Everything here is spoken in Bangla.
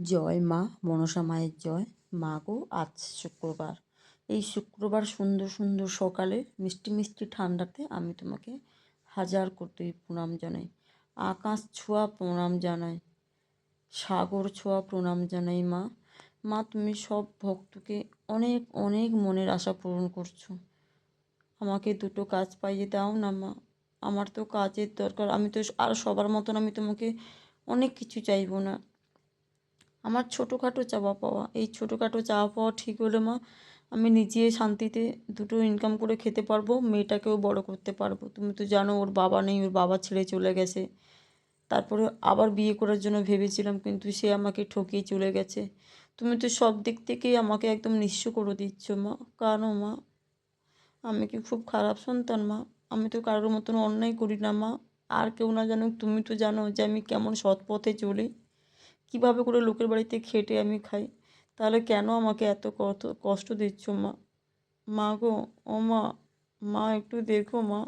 জয় মা, মনসা মায়ের জয়, মা গো, আজ শুক্রবার। এই শুক্রবার সুন্দর সুন্দর সকালে মিষ্টি মিষ্টি ঠান্ডাতে আমি তোমাকে হাজার কোটি প্রণাম জানাই। আকাশ ছোঁয়া প্রণাম জানাই, সাগর ছোঁয়া প্রণাম জানাই মা। মা, তুমি সব ভক্তকে অনেক অনেক মনের আশা পূরণ করছ। আমাকে দুটো কাজ পাইয়ে দাও না মা। আমার তো কাজের দরকার, আমি তো আর সবার মতন আমি তোমাকে অনেক কিছু চাইব না। আমার ছোটোখাটো চাওয়া পাওয়া। এই ছোটোখাটো চাওয়া পাওয়া ঠিক হলে মা, আমি নিজে শান্তিতে দুটো ইনকাম করে খেতে পারব, মেয়েটাকেও বড় করতে পারব। তুমি তো জানো, ওর বাবা নেই, ওর বাবা ছেড়ে চলে গেছে। তারপরে আবার বিয়ে করার জন্য ভেবেছিলাম, কিন্তু সে আমাকে ঠকিয়ে চলে গেছে। তুমি তো সব দিক থেকেই আমাকে একদম নিঃস্ব করে দিচ্ছ মা। কেন মা? আমি কি খুব খারাপ সন্তান মা? আমি তো কারোর মতন অন্যায় করি না মা। আর কেউ না জানুক, তুমি তো জানো যে আমি কেমন সৎ পথে চলি। কীভাবে করে লোকের বাড়িতে খেটে আমি খাই? তাহলে কেন আমাকে এত কত, কষ্ট দিচ্ছ মা? মা গো, ও মা মা একটু দেখো মা।